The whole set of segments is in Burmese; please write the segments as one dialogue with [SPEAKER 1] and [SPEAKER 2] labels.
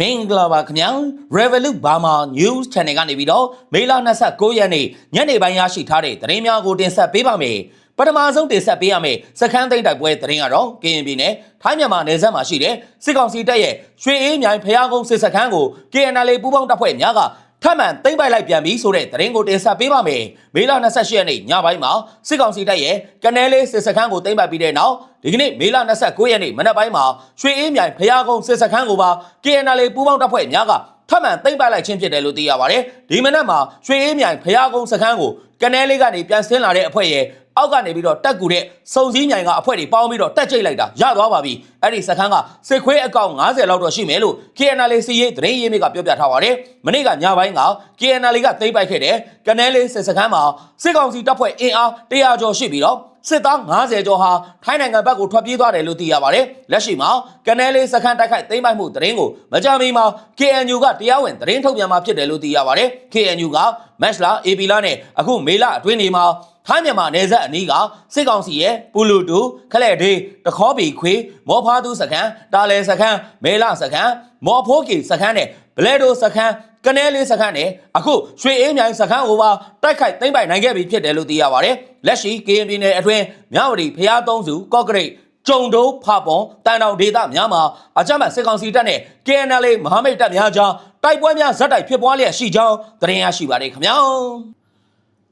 [SPEAKER 1] မင်္ဂလာပါခင်ဗျာ Revolut Burma News Channel ကနေပြီးတော့မေလ29ရက်နေ့ညနေပိုင်းရရှိထားတဲ့သတင်းများကိုတင်ဆက်ပေးပါမယ်ပထမဆုံးတင်ဆက်ပေးရမယ့်စခန်းသိမ်းတိုက်ပွဲသတင်းကတော့ကရင်ပြည်နယ်ထိုင်းမြန်မာနယ်စပ်မှာရှိတဲ့စစ်ကောင်စီတပ်ရဲ့ရွှေအေးမြိုင်ဖျားကုန်းစစ်စခန်းကို KNL ပူးပေါင်းတပ်ဖွဲ့များက ထပ်မံသိမ်းပိုက်လိုက်ပြန်ပြီဆိုတဲ့သတင်းကိုတင်ဆက်ပေးပါမယ်မေလ28ရက်နေ့ညပိုင်းမှာစစ်ကောင်စီတပ်ရဲ့ကနဲလေးစစ်စခန်းကိုသိမ်းပိုက်ပြီးတဲ့နောက်ဒီကနေ့မေလ29ရက်နေ့မနက်ပိုင်းမှာရွှေအေးမြိုင်ဖျားကုန်းစစ်စခန်းကိုပါ KNL ပူးပေါင်းတပ်ဖွဲ့များကထပ်မံသိမ်းပိုက်လိုက်ခြင်းဖြစ်တယ်လို့သိရပါတယ်ဒီမနက်မှာရွှေအေးမြိုင်ဖျားကုန်းစခန်းကိုကနဲလေးကနေပြန်ဆင်းလာတဲ့အဖွဲ့ရဲ့ အောက်ကနေပြီးတော့တက်ကူတဲ့စုံစည်းမြိုင်ကအဖွဲ့တွေပေါင်းပြီးတော့တက်ကြိတ်လိုက်တာရသွားပါပြီအဲ့ဒီစခန်းကစစ်ခွေးအကောင့်90လောက်တော့ရှိမယ်လို့ KNL စီရေးသတင်းရေးမြစ်ကပြောပြထားပါတယ်မနေ့ကညပိုင်းက KNL ကသိမ်းပိုက်ခဲ့တဲ့ကနဲလေးစစ်စခန်းမှာစစ်ကောင်စီတပ်ဖွဲ့အင်အား100ကျော်ရှိပြီးတော့စစ်သား90ကျော်ဟာထိုင်းနိုင်ငံဘက်ကိုထွက်ပြေးသွားတယ်လို့သိရပါတယ်။လက်ရှိမှာကနဲလေးစခန်းတိုက်ခိုက်သိမ်းပိုက်မှုသတင်းကိုမကြမီမှာ KNU ကတရားဝင်သတင်းထုတ်ပြန်มาဖြစ်တယ်လို့သိရပါတယ်။ KNU ကမက်စလာ AB လာနဲ့အခုမေလအတွင်းနေမှာ ထိုင်းမြန်မာနယ်စပ်အနီးကစစ်ကောင်စီရဲ့ပူလူတူခလက်ဒေးတခေါပီခွေမောဖားသူစခန်းတာလဲစခန်းမဲလစခန်းမော်ဖိုးကီစခန်းနဲ့ဘလဲဒိုစခန်းကနဲလေးစခန်းနဲ့အခုရွှေအေးမြိုင်စခန်းကိုပါတိုက်ခိုက်သိမ်းပိုက်နိုင်ခဲ့ပြီဖြစ်တယ်လို့သိရပါတယ်။လက်ရှိ KN ပြည်နယ်အတွင်းမြဝတီဖျားသုံးစုကော့ကရိတ်ကျုံတိုးဖပွန်တန်တောင်ဒေသများမှာအကြမ်းဖက်စစ်ကောင်စီတပ်နဲ့ KNL မဟာမိတ်တပ်များကြားတိုက်ပွဲများဇက်တိုက်ဖြစ်ပွားလျက်ရှိကြောင်းသတင်းရရှိပါတယ်ခင်ဗျာ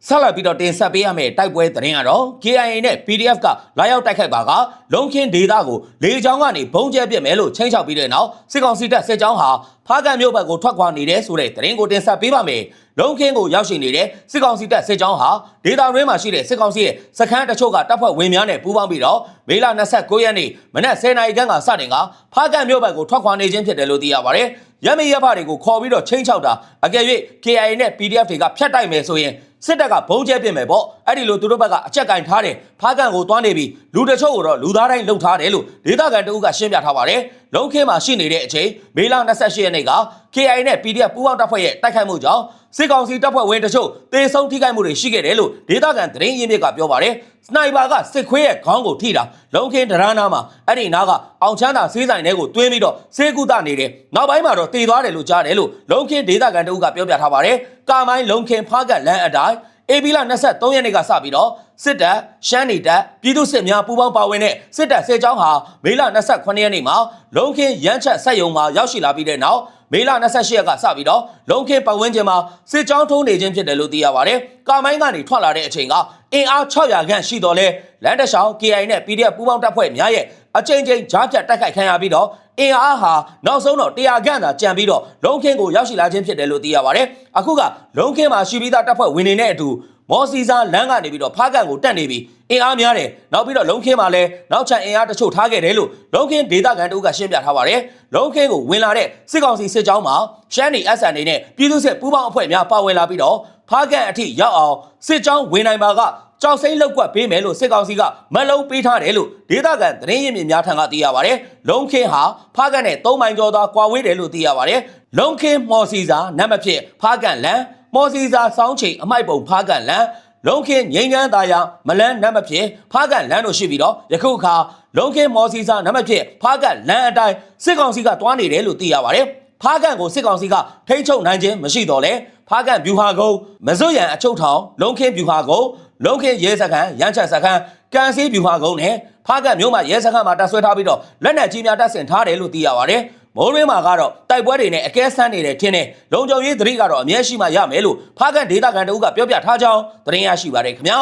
[SPEAKER 1] ဆက်လက်ပြီးတော့တင်ဆက်ပေးရမယ့်တိုက်ပွဲသတင်းကတော့ KIA နဲ့ PDF ကလာရောက်တိုက်ခိုက်ပါကလုံခင်းဒေသကိုလေကြောင်းကနေဘုံကျဲပစ်မယ်လို့ချိန်ချောက်ပြီးတဲ့နောက်စစ်ကောင်စီတပ်စစ်ကြောင်းဟာဖားကန်မြို့ဘက်ကိုထွက်ခွာနေတဲ့ဆိုတဲ့သတင်းကိုတင်ဆက်ပေးပါမယ်လုံခင်းကိုရောက်ရှိနေတဲ့စစ်ကောင်စီတပ်စစ်ကြောင်းဟာဒေသရင်းမှာရှိတဲ့စစ်ကောင်စီရဲ့စခန်းတချို့ကတပ်ဖွဲ့ဝင်များနဲ့ပူးပေါင်းပြီးတော့မေလ29ရက်နေ့မနက်10:00နာရီခန့်ကစတင်ကဖားကန်မြို့ဘက်ကိုထွက်ခွာနေခြင်းဖြစ်တယ်လို့သိရပါတယ် ရမေရဖတွေကိုခေါ်ပြီးတော့ချင်းချောက်တာအကယ်၍ KIA နဲ့ PDF တွေကဖျက်တိုက်မယ်ဆိုရင်စစ်တပ်ကဘုံကျဲပြင်မယ်ပေါ့အဲ့ဒီလိုသူတို့ဘက်ကအကြက်ကင်ထားတယ်ဖားကန်ကိုတွန်းနေပြီးလူတချို့ကိုတော့လူသားတိုင်းလှုပ်ထားတယ်လို့ဒေသခံတအုပ်ကရှင်းပြထားပါတယ် လုံခင်းမှာရှိနေတဲ့အချိန်မေလ28ရက်နေ့က KIA နဲ့ PDF ပူးပေါင်းတပ်ဖွဲ့ရဲ့တိုက်ခိုက်မှုကြောင့်စစ်ကောင်စီတပ်ဖွဲ့ဝင်တချို့တေဆုံးထိခိုက်မှုတွေရှိခဲ့တယ်လို့ဒေသခံသတင်းရင်းမြစ်ကပြောပါတယ်စနိုက်ပါကစစ်ခွေးရဲ့ခေါင်းကိုထိတာလုံခင်းဒရနာမှာအဲ့ဒီနားကအောင်ချမ်းသာဆေးဆိုင်ထဲကိုတွင်းပြီးတော့ဆေးကုသနေတယ်နောက်ပိုင်းမှာတော့တည်သွားတယ်လို့ကြားတယ်လို့လုံခင်းဒေသခံတအုပ်ကပြောပြထားပါတယ်ကာမိုင်းလုံခင်းဖားကလန်းအတိုင်း အေပီလာ23ရက်နေ့ကစပြီးတော့စစ်တပ်ရှမ်းနေတပ်ပြည်သူစစ်များပူးပေါင်းပါဝင်တဲ့စစ်တပ်စစ်ကြောင်းဟာမေလ28ရက်နေ့မှာလုံခင်းရမ်းချက်ဆက်ယုံမှာရောက်ရှိလာပြီးတဲ့နောက် မေလ28ရက်ကစပြီးတော့လုံခင်းပတ်ဝန်းကျင်မှာစစ်ကြောင်းထုံးနေခြင်းဖြစ်တယ်လို့သိရပါတယ်။ကာမိုင်းကနေထွက်လာတဲ့အချိန်ကအင်အား600ခန့်ရှိတော်လဲလန်တရှောင်း KI နဲ့ PDF ပူးပေါင်းတပ်ဖွဲ့များရဲ့အကြိမ်ကြိမ်ကြားဖြတ်တိုက်ခိုက်ခံရပြီးတော့အင်အားဟာနောက်ဆုံးတော့100ခန့်သာကျန်ပြီးတော့လုံခင်းကိုရောက်ရှိလာခြင်းဖြစ်တယ်လို့သိရပါတယ်။အခုကလုံခင်းမှာရှိပြီးသားတပ်ဖွဲ့ဝင်နေတဲ့အတူ မော်စီစာလမ်းကနေပြီးတော့ဖားကန်ကိုတက်နေပြီးအင်အားများတယ်နောက်ပြီးတော့လုံခင်းမှာလည်းနောက်ချန်အင်အားတချို့ထားခဲ့တယ်လို့လုံခင်းဒေသခံတို့ကရှင်းပြထားပါတယ်လုံခင်းကိုဝင်လာတဲ့စစ်ကောင်စီစစ်ကြောင်းမှာရှမ်းနီ SN နေနဲ့ပြည်သူ့စစ်ပူးပေါင်းအဖွဲ့များပါဝင်လာပြီးတော့ဖားကန်အထိရောက်အောင်စစ်ကြောင်းဝင်နိုင်ပါကကြောက်စိမ့်လောက်ကွက်ပေးမယ်လို့စစ်ကောင်စီကမလုံးပေးထားတယ်လို့ဒေသခံသတင်းရင်းမြစ်များထံကသိရပါတယ်လုံခင်းဟာဖားကန်နဲ့၃မိုင်ကျော်သာကွာဝေးတယ်လို့သိရပါတယ်လုံခင်းမော်စီစာနံပါတ်ဖြစ်ဖားကန်လန် မော်စီစာစောင်းချိန်အမိုက်ပုံဖားကန်လန်လုံးခင်းငိမ့်ချမ်းသားရမလန်းနံပါတ်ဖြစ်ဖားကန်လန်းတို့ရှိပြီးတော့ယခုအခါလုံးခင်းမော်စီစာနံပါတ်ဖြစ်ဖားကန်လန်းအတိုင်းစစ်ကောင်စီကတွားနေတယ်လို့သိရပါတယ်ဖားကန်ကိုစစ်ကောင်စီကထိန်းချုပ်နိုင်ခြင်းမရှိတော့လဲဖားကန်ဗျူဟာကုန်းမစွတ်ရန်အချုပ်ထောင်လုံးခင်းဗျူဟာကုန်းလုံးခင်းရဲစခန်းရမ်းချက်စခန်းကန်စီဗျူဟာကုန်းနဲ့ဖားကန်မြို့မှာရဲစခန်းမှာတပ်ဆွဲထားပြီးတော့လက်နက်ကြီးများတပ်ဆင်ထားတယ်လို့သိရပါတယ် မိုးရင်းမှာကတော့တိုက်ပွဲတွေနဲ့အကဲဆန်းနေတဲ့ထင်းနဲ့လုံခြုံရေးသတိကတော့အမြဲရှိမှရမယ်လို့ဖားကန်ဒေသခံတို့ကပြောပြထားကြောင်းသတင်းရရှိပါတယ်ခင်ဗျာ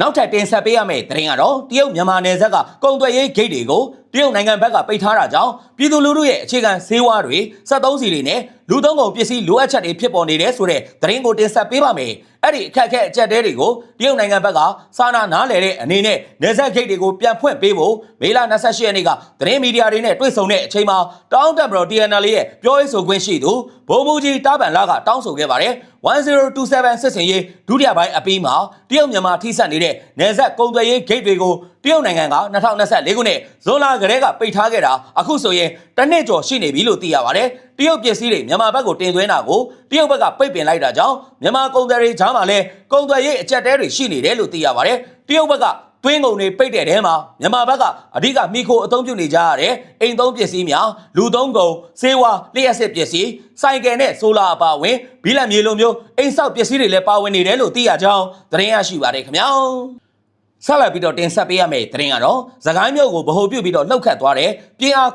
[SPEAKER 1] နောက်ထပ်တင်ဆက်ပေးရမယ့်သတင်းကတော့တရုတ်မြန်မာနယ်စပ်ကကုန်သွယ်ရေးဂိတ်တွေကိုတရုတ်နိုင်ငံဘက်ကပိတ်ထားတာကြောင့်ပြည်သူလူထုရဲ့အခြေခံဈေးဝါးတွေ73စီတွေနဲ့လူသုံးကုန်ပစ္စည်းလိုအပ်ချက်တွေဖြစ်ပေါ်နေတယ်ဆိုတဲ့သတင်းကိုတင်ဆက်ပေးပါမယ်။ အဲ့ဒီအခက်အခဲအကျက်တဲတွေကိုတရုတ်နိုင်ငံဘက်ကစာနာနားလည်တဲ့အနေနဲ့နယ်စပ်ဂိတ်တွေကိုပြန်ဖွင့်ပေးဖို့မေလ28ရက်နေ့ကသတင်းမီဒီယာတွေနဲ့တွေ့ဆုံတဲ့အချိန်မှာတောင်းတက်ဘရော် TNL ရဲ့ပြောရေးဆိုခွင့်ရှိသူဗိုလ်မှူးကြီးတားပန်လာကတောင်းဆိုခဲ့ပါတယ်။1027စစ်စင်ရေးဒုတိယပိုင်းအပြီးမှာတရုတ်မြန်မာထိစပ်နေတဲ့နယ်စပ်ကုန်သွယ်ရေးဂိတ်တွေကိုတရုတ်နိုင်ငံက2024ခုနှစ်ဇွန်လကတည်းကပိတ်ထားခဲ့တာအခုဆိုရင်တစ်နှစ်ကျော်ရှိနေပြီလို့သိရပါတယ်။တရုတ်ပစ္စည်းတွေမြန်မာဘက်ကိုတင်သွင်းတာကိုတရုတ်ဘက်ကပိတ်ပင်လိုက်တာကြောင့်မြန်မာကုန်သည်တွေကြားမှာလည်းကုန်သွယ်ရေးအကျက်တဲတွေရှိနေတယ်လို့သိရပါတယ်။တရုတ်ဘက်က သွင်းကုန်တွေပိတ်တဲ့ထဲမှာမြန်မာဘက်ကအဓိကမိခိုအသုံးပြုနေကြရတဲ့အိမ်သုံးပစ္စည်းများလူသုံးကုန်စေဝါလျှက်စစ်ပစ္စည်းစိုက်ကယ်နဲ့ဆိုလာအပါအဝင်ဘီလံမြေလိုမျိုးအိမ်ဆောက်ပစ္စည်းတွေလည်းပါဝင်နေတယ်လို့သိရကြောင်းသတင်းရရှိပါတယ်ခင်ဗျာ ဆက်လက်ပြီးတော့တင်ဆက်ပေးရမယ့်သတင်းကတော့သခိုင်းမြို့ကိုဗဟိုပြုပြီးတော့လှုပ်ခတ်သွားတဲ့ပြင်အား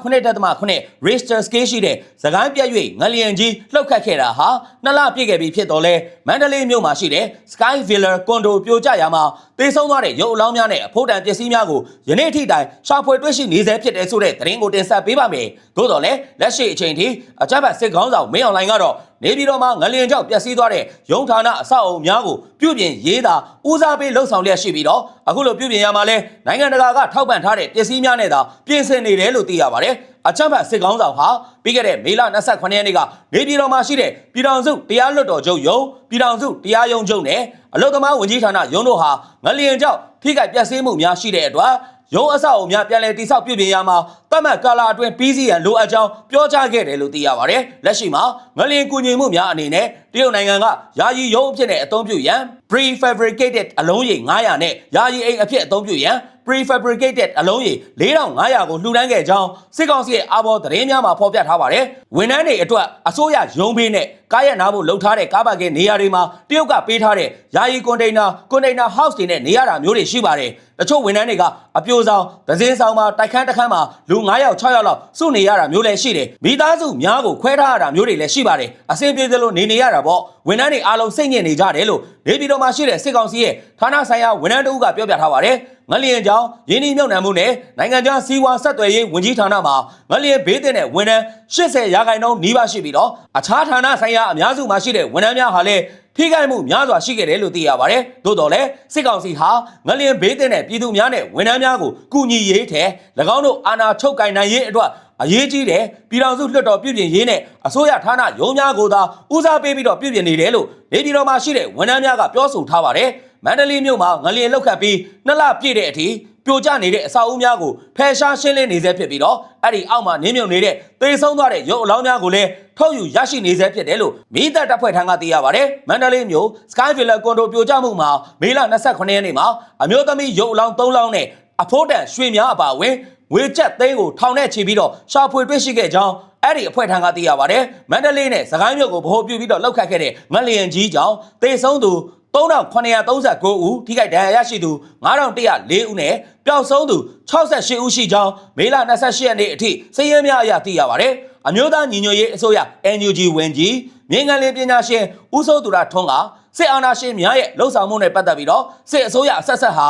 [SPEAKER 1] 9.9 Richter scale ရှိတဲ့သခိုင်းပြက်၍ငလျင်ကြီးလှုပ်ခတ်ခဲ့တာဟာနှစ်လပြည့်ခဲ့ပြီဖြစ်တော့လဲမန္တလေးမြို့မှာရှိတဲ့ Sky Villa ကွန်ဒိုပြိုကျရာမှာတေဆုံးသွားတဲ့ရုပ်အလောင်းများနဲ့အဖို့တန်ပစ္စည်းများကိုယနေ့ထိတိုင်ရှာဖွေတွေ့ရှိနေဆဲဖြစ်တဲ့ဆိုတဲ့သတင်းကိုတင်ဆက်ပေးပါမယ်။သို့တော်လည်းလက်ရှိအချိန်ထိအကြမ်းဖက်စစ်ခေါင်းဆောင်မင်းအောင်လှိုင်ကတော့ နေပြည်တော်မှာငလျင်ကြောင့်ပျက်စီးသွားတဲ့ရုံဌာနအဆောက်အအုံများကိုပြုပြင်ရေးတာဦးစားပေးလှုပ်ဆောင်လျက်ရှိပြီးတော့အခုလိုပြုပြင်ရမှာလဲနိုင်ငံတကာကထောက်ပံ့ထားတဲ့ပစ္စည်းများနဲ့သာပြင်ဆင်နေတယ်လို့သိရပါတယ်။အချမ်းဖတ်စစ်ကောင်းဆောင်ဟာပြီးခဲ့တဲ့မေလ28ရက်နေ့ကနေပြည်တော်မှာရှိတဲ့ပြည်တော်စုတရားလွတ်တော်ချုပ်ရုံးပြည်တော်စုတရားရုံးချုပ်နဲ့အလုသမားဝန်ကြီးဌာနရုံးတို့ဟာငလျင်ကြောင့်ထိခိုက်ပျက်စီးမှုများရှိတဲ့အတွက် ရုံးအဆောက်အအုံများပြန်လည်တိစောက်ပြုပြင်ရမှာတတ်မှတ်ကာလအတွင်းပြီးစီးရန်လိုအပ်ကြောင်းပြောကြားခဲ့တယ်လို့သိရပါတယ်။လက်ရှိမှာငလျင်ကူညီမှုများအနေနဲ့တရုတ်နိုင်ငံကယာယီရုံးအဖြစ်နဲ့အသုံးပြုရန် prefabricated အလုံးရေ900နဲ့ယာယီအိမ်အဖြစ်အသုံးပြုရန် prefabricated အလုံးရေ4500ကိုလှူဒန်းခဲ့ကြောင်းစစ်ကောင်စီရဲ့အာဘော်သတင်းများမှာဖော်ပြထားပါတယ်။ဝန်ထမ်းတွေအတွက်အစိုးရရုံးဘေးနဲ့ ကားရနာဖို့လှုပ်ထားတဲ့ကားပါကင်နေရာတွေမှာတရုတ်ကပေးထားတဲ့ယာယီကွန်တိန်နာကွန်တိန်နာဟောက်စ်တွေနဲ့နေရတာမျိုးတွေရှိပါတယ်။တချို့ဝန်ထမ်းတွေကအပြိုဆောင်ဒဇင်းဆောင်မှာတိုက်ခန်းတစ်ခန်းမှာလူ9ယောက်6ယောက်လောက်စုနေရတာမျိုးလည်းရှိတယ်။မိသားစုများကိုခွဲထားရတာမျိုးတွေလည်းရှိပါတယ်။အဆင်ပြေသလိုနေနေရတာပေါ့။ဝန်ထမ်းတွေအားလုံးစိတ်ညစ်နေကြတယ်လို့နေပြည်တော်မှာရှိတဲ့စစ်ကောင်စီရဲ့ဌာနဆိုင်ရာဝန်ထမ်းတအုပ်ကပြောပြထားပါတယ်။ငလျင်ကြောင့်ရင်းနှီးမြှုပ်နှံမှုနဲ့နိုင်ငံခြားစီးပွားဆက်သွယ်ရေးဝန်ကြီးဌာနမှာငလျင်ဘေးတင်တဲ့ဝန်ထမ်း 80ရာခိုင်နှုန်းနီးပါးရှိပြီးတော့အခြားဌာနဆိုင်ရာအများစုမှာရှိတဲ့ဝန်ထမ်းများဟာလည်းထိခိုက်မှုများစွာရှိခဲ့တယ်လို့သိရပါတယ်။သို့တော်လည်းစစ်ကောင်စီဟာငလျင်ဘေးတင်တဲ့ပြည်သူများနဲ့ဝန်ထမ်းများကိုကူညီရေးထဲ၎င်းတို့အာဏာချုပ်ကင်နိုင်ရေးအတွက်အရေးကြီးတယ်ပြည်တော်စုလွှတ်တော်ပြည်ပြင်ရေးနဲ့အစိုးရဌာနရုံးများကိုသာဦးစားပေးပြီးတော့ပြည်ပြင်နေတယ်လို့နေပြည်တော်မှာရှိတဲ့ဝန်ထမ်းများကပြောဆိုထားပါတယ်။မန္တလေးမြို့မှာငလျင်လောက်ခတ်ပြီးနှစ်လပြည့်တဲ့အထိ ပြိုကျနေတဲ့အဆောက်အဦများကိုဖယ်ရှားရှင်းလင်းနေဆဲဖြစ်ပြီးတော့အဲ့ဒီအောက်မှာနင်းမြုံနေတဲ့သေဆုံးသွားတဲ့ရုပ်အလောင်းများကိုလည်းထုတ်ယူရရှိနေဆဲဖြစ်တယ်လို့မိသက်တပ်ဖွဲ့ထံကသိရပါတယ်။မန္တလေးမြို့ Sky Villa ကွန်ဒိုပြိုကျမှုမှာမေလ29ရက်နေ့မှာအမျိုးသမီးရုပ်အလောင်း3လောင်းနဲ့အဖိုးတန်ရွှေများအပါအဝင်ငွေကျပ်သိန်းကိုထောင်နဲ့ချီပြီးတော့ရှာဖွေတွေ့ရှိခဲ့ကြောင်းအဲ့ဒီအဖွဲ့ထံကသိရပါတယ်။မန္တလေးနဲ့စကိုင်းမြို့ကိုဗဟိုပြုပြီးတော့လောက်ခတ်ခဲ့တဲ့ငလျင်ကြီးကြောင့်သေဆုံးသူ 3939ဦးထိခိုက်ဒဏ်ရာရရှိသူ9104ဦးနဲ့ပျောက်ဆုံးသူ68ဦးရှိကြောင်းမေလ28ရက်နေ့အထိစည်ရင်းများအရသိရပါတယ်။အမျိုးသားညီညွတ်ရေးအစိုးရ NUG ဝင်ကြီးမြင်းငံလင်းပညာရှင်ဦးစိုးသူရထွန်းကစစ်အာဏာရှင်များရဲ့လှုပ်ဆောင်မှုနဲ့ပတ်သက်ပြီးတော့စစ်အစိုးရအဆက်ဆက်ဟာ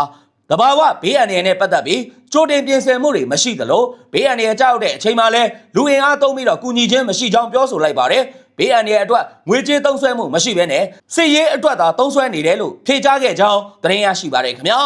[SPEAKER 1] တဘာဝဘေးအန္တရာယ်နဲ့ပတ်သက်ပြီးကြိုတင်ပြင်ဆင်မှုတွေမရှိသလိုဘေးအန္တရာယ်ကြောက်တဲ့အချိန်မှာလဲလူအင်အားသုံးပြီးတော့ကူညီခြင်းမရှိကြောင်းပြောဆိုလိုက်ပါတယ် ဘေးအန္တရာယ်အတွက်ငွေကြေးသုံးစွဲမှုမရှိဘဲနဲ့စစ်ရေးအတွက်သာသုံးစွဲနေတယ်လို့ဖြေကြားခဲ့ကြောင်းသတင်းရရှိပါတယ်ခင်ဗျာ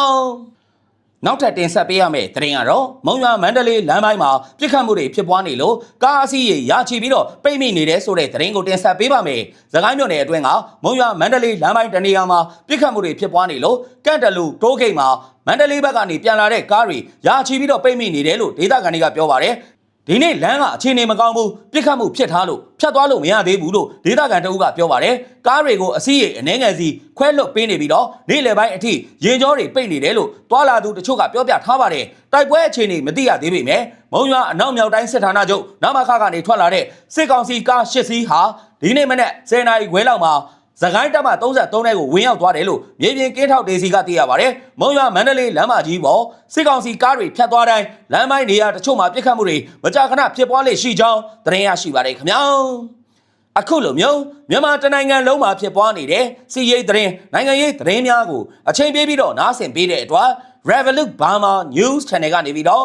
[SPEAKER 1] နောက်ထပ်တင်ဆက်ပေးရမယ့်သတင်းကတော့မုံရွာမန္တလေးလမ်းပိုင်းမှာပြစ်ခတ်မှုတွေဖြစ်ပွားနေလို့ကားအစီးရေရချီပြီးတော့ပိတ်မိနေတယ်ဆိုတဲ့သတင်းကိုတင်ဆက်ပေးပါမယ်။သခိုင်းမြို့နယ်အတွင်းကမုံရွာမန္တလေးလမ်းပိုင်းတနေရာမှာပြစ်ခတ်မှုတွေဖြစ်ပွားနေလို့ကန့်တလူတိုးဂိတ်မှာမန္တလေးဘက်ကနေပြန်လာတဲ့ကားတွေရချီပြီးတော့ပိတ်မိနေတယ်လို့ဒေသခံတွေကပြောပါတယ်။ ဒီနေ့လမ်းကအခြေအနေမကောင်းဘူးပြစ်ခတ်မှုဖြစ်ထားလို့ဖြတ်သွားလို့မရသေးဘူးလို့ဒေသခံတအုပ်ကပြောပါတယ်ကားတွေကိုအစည်းအအနေငယ်စီခွဲလွတ်ပေးနေပြီးတော့နေ့လယ်ပိုင်းအထိရင်ကြောတွေပိတ်နေတယ်လို့တွာလာသူတချို့ကပြောပြထားပါတယ်တိုက်ပွဲအခြေအနေမသိရသေးပေမဲ့မုံရွာအနောက်မြောက်တိုင်းစစ်ဌာနချုပ်နမခကနေထွက်လာတဲ့စစ်ကောင်စီကား၈စီးဟာဒီနေ့မနေ့10နာရီခွဲလောက်မှာ သခိုင်းတပ်မ33ထဲကိုဝင်ရောက်သွားတယ်လို့မြေပြင်ကင်းထောက်ဒေစီကသိရပါတယ်။မုံရွာမန္တလေးလမ်းမကြီးပေါ်စစ်ကောင်စီကားတွေဖြတ်သွားတိုင်းလမ်းပိုင်းနေရာတချို့မှာပြစ်ခတ်မှုတွေမကြာခဏဖြစ်ပွားလေရှိကြောင်းသတင်းရရှိပါတယ်ခင်ဗျာ။အခုလိုမျိုးမြန်မာတနိုင်ငံလုံးမှာဖြစ်ပွားနေတဲ့စီရေးသတင်းနိုင်ငံရေးသတင်းများကိုအချိန်ပေးပြီးတော့နားဆင်ပေးတဲ့အတွက် Revolut Burma News Channel ကနေပြီးတော့